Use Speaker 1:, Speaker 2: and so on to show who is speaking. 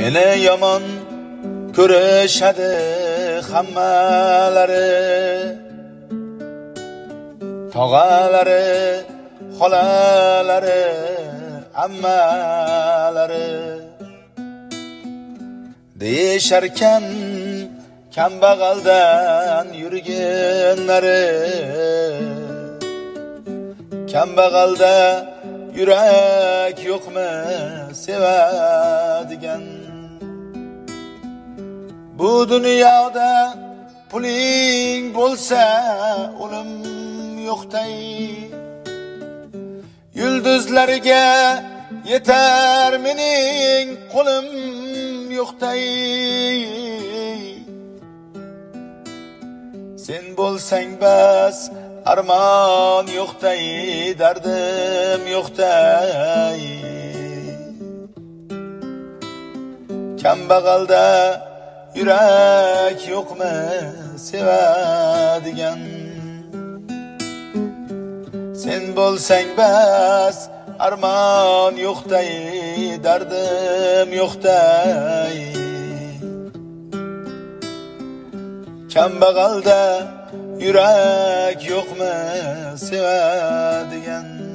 Speaker 1: Meni yomon ko'rishadi hammalari tog'alari xolalari ammalari deyisharkan kambag'aldan yurganlari kambag'alda yurak yo'qmi sevadigan bu dunyoda puling bo'lsa o'lim yo'qday yulduzlarga yetar mening qo'lim yo'qday sen bo'lsang bas armon yo'qday dardim yo'qday kambag'alda yurak yo'qmi sevadigan sen bo'lsang bas armon yo'qday dardim yo'qday kambag'alda yurak yo'qmi sevadigan